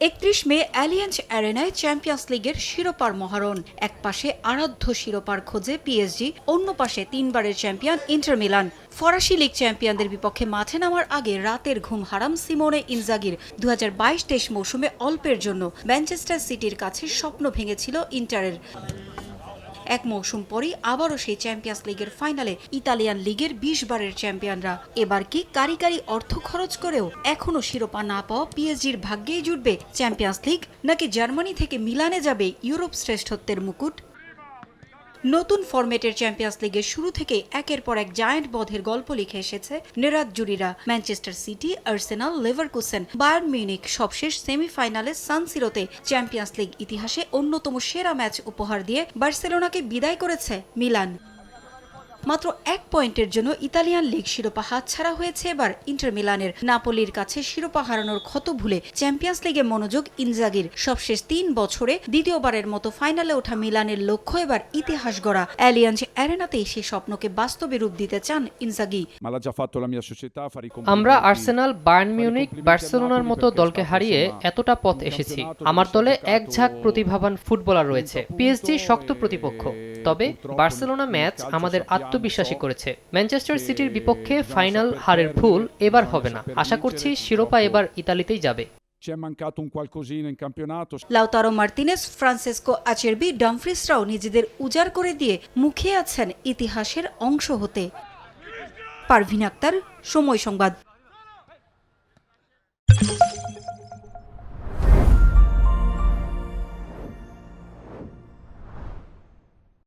একত্রিশ মে alliance অ্যারেনায় champions লিগের শিরোপার মহারণ। এক পাশে আরাধ্য শিরোপার খোঁজে পিএসজি, অন্য পাশে তিনবারের চ্যাম্পিয়ন ইন্টার মিলান। ফরাসি লিগ চ্যাম্পিয়নদের বিপক্ষে মাঠে নামার আগে রাতের ঘুম হারাম সিমোনে ইনজাগির। দু হাজার বাইশ তেইশ মৌসুমে অল্পের জন্য ম্যানচেস্টার সিটির কাছে স্বপ্ন ভেঙেছিল ইন্টারের। এক মৌসুম পরই আবারও সেই চ্যাম্পিয়ন্স লিগের ফাইনালে ইতালিয়ান লিগের বিশ বারের চ্যাম্পিয়নরা। এবার কি কারিকারি কারি অর্থ খরচ করেও এখনও শিরোপা না পাওয়া পিএসজির ভাগ্যেই জুটবে চ্যাম্পিয়ন্স লিগ, নাকি জার্মানি থেকে মিলানে যাবে ইউরোপ শ্রেষ্ঠত্বের মুকুট? নতুন ফরম্যাটের চ্যাম্পিয়ন্স লিগের শুরু থেকে একের পর এক জায়ান্ট বধের গল্প লিখে এসেছে নেরাত জুরিরা। Manchester City, Arsenal, Leverkusen, Bayern Munich সবশেষ সেমিফাইনালে সানসিরোতে চ্যাম্পিয়ন্স লিগ ইতিহাসে অন্যতম সেরা ম্যাচ উপহার দিয়ে বার্সেলোনাকে বিদায় করেছে মিলান। মাত্র এক পয়েন্টের জন্য ইতালিয়ান লিগ শিরোপা হাতছাড়া হয়েছে এবার ইন্টার মিলানের। নাপোলির কাছে শিরোপা হারানোর ক্ষত ভুলে চ্যাম্পিয়ন্স লিগে মনোযোগ ইনজাগির। সবশেষ তিন বছরে দ্বিতীয়বারের মতো ফাইনালে ওঠা মিলানের লক্ষ্য এবার ইতিহাস গড়া। অ্যালিয়ান্স অ্যারেনাতেই সেই স্বপ্নকে বাস্তবে রূপ দিতে চান ইনজাগি। আমরা আর্সেনাল বার্ন মিউনিক, বার্সেলোনার মতো দলকে হারিয়ে এতটা পথ এসেছি। আমার দলে এক ঝাঁক প্রতিভাবান ফুটবলার রয়েছে। পিএসজি শক্ত প্রতিপক্ষ। তবে বার্সেলোনা ম্যাচ আমাদের আত্মবিশ্বাসী করেছে। ম্যানচেস্টার সিটির বিপক্ষে ফাইনাল হারের ভুল এবার হবে না। আশা করছি শিরোপা এবার ইতালিতেই যাবে। লাউতারো মার্তিনেস ফ্রান্সেসকো আচেরবি ডামফ্রিসরাও নিজেদের উজাড় করে দিয়ে মুখে আছেন ইতিহাসের অংশ হতে। পারভিন আক্তার সময় সংবাদ।